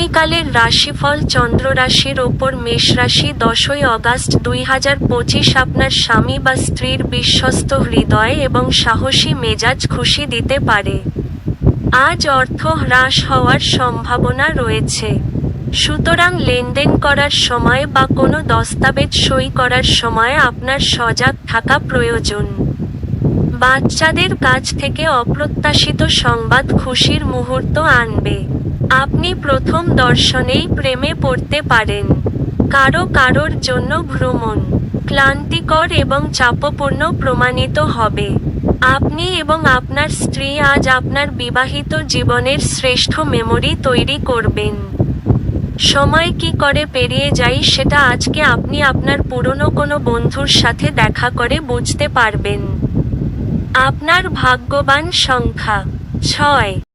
আগামীকালের রাশিফল চন্দ্র রাশির ওপর মেষ রাশি দশই অগাস্ট দুই হাজার পঁচিশ আপনার স্বামী বা স্ত্রীর বিশ্বস্ত হৃদয় এবং সাহসী মেজাজ খুশি দিতে পারে। আজ অর্থ হ্রাস হওয়ার সম্ভাবনা রয়েছে। সুতরাং লেনদেন করার সময় বা কোনো দস্তাবেজ সই করার সময় আপনার সজাগ থাকা প্রয়োজন। বাচ্চাদের কাছ থেকে অপ্রত্যাশিত সংবাদ খুশির মুহূর্ত আনবে। আপনি প্রথম দর্শনেই প্রেমে পড়তে পারেন। কারও কারোর জন্য ভ্রমণ ক্লান্তিকর এবং চাপপূর্ণ প্রমাণিত হবে। আপনি এবং আপনার স্ত্রী আজ আপনার বিবাহিত জীবনের শ্রেষ্ঠ মেমোরি তৈরি করবেন। সময় কি করে পেরিয়ে যাই সেটা আজকে আপনি আপনার পুরনো কোনো বন্ধুর সাথে দেখা করে বুঝতে পারবেন। আপনার ভাগ্যবান সংখ্যা, ছয়।